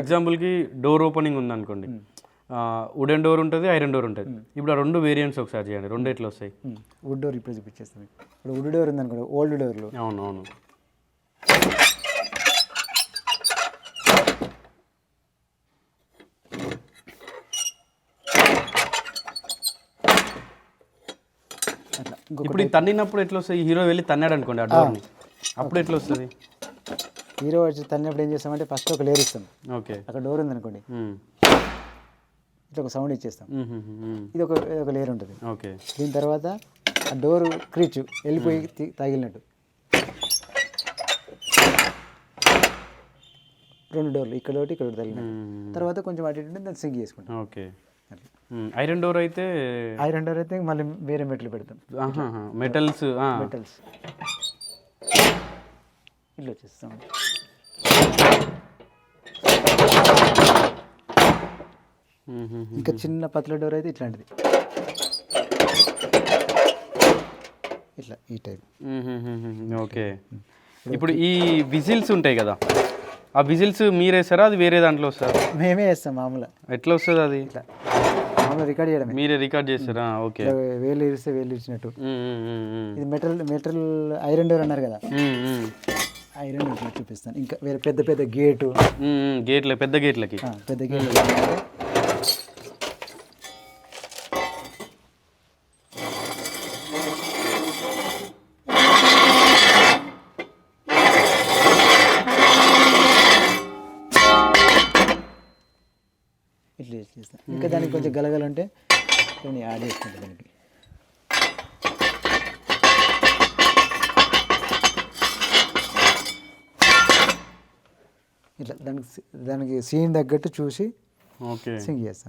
ఎగ్జాంపుల్కి door opening ఉంది అనుకోండి వుడెన్ డోర్ ఉంటుంది ఐరన్ డోర్ ఉంటుంది. ఇప్పుడు ఆ రెండు వేరియంట్స్ ఒకసారి చేయండి రెండు ఎట్లా వస్తాయి? వుడ్ డోర్ ఇప్పుడు చూపించేస్తాం ఇప్పుడు వుడ్ డోర్ ఉందనుకోండి ఓల్డ్ డోర్లు. అవును అవును. ఇప్పుడు తన్నినప్పుడు ఎట్లా వస్తుంది హీరో వెళ్ళి తన్నాడు అనుకోండి ఆ. డోర్ని. అప్పుడు ఎట్లా వస్తుంది? హీరో వచ్చి తన్నప్పుడు ఏం చేస్తామంటే ఫస్ట్ ఒక లేయర్ ఇస్తాం ఓకే అక్కడ డోర్ ఉందనుకోండి మ్మ్. ఇట్లా ఒక సౌండ్ ఇచ్చేస్తాం. ఇది ఒక ఒక లేయర్ ఉంటుంది ఓకే దీని తర్వాత ఆ డోర్ క్రీచ్ వెళ్ళిపోయి తగిలినట్టు రెండు డోర్లు ఇక్కడ ఒకటి ఇక్కడ ఒకటి తగిలినట్టు. తర్వాత కొంచెం అటు ఇటు ఉంటే దాన్ని సింక్ చేసుకుంటాం ఓకే. ఐరన్ డోర్ అయితే ఐరన్ డోర్ అయితే మళ్ళీ వేరే మెట్లు పెడతాం. మెటల్స్. మెటల్స్ ఇట్లా వచ్చేస్తాం. ఇంకా చిన్న పతల డోర్ అయితే ఇట్లాంటిది. ఇట్లా ఈ టైప్. ఓకే. ఇప్పుడు ఈ విజిల్స్ ఉంటాయి కదా ఆ విజిల్స్ మీరేసారా అది వేరే దాంట్లో వస్తారా మేమే వేస్తాం మామూలుగా. ఎట్లా వస్తుంది అది? ఇట్లా. రికార్డ్ చేయడమే. మీరే రికార్డ్ చేస్తారా? ఓకే. వేలు ఇరిస్తే వేలు ఇచ్చినట్టు. ఇది మెటల్ మెటల్ ఐరన్ డోర్ అన్నారు కదా. ఐరన్ చూపిస్తాను. ఇంకా వేరే పెద్ద పెద్ద గేటు. గేట్ల పెద్ద గేట్లకి. పెద్ద గేట్లు ఇట్లా చేస్తాను ఇంకా దానికి కొంచెం గలగలంటే కొన్ని యాడ్ చేసుకుంటా దానికి. ఇట్లా దానికి దానికి సీన్ తగ్గట్టు చూసి ఓకే. సింగ్ చేస్తాను.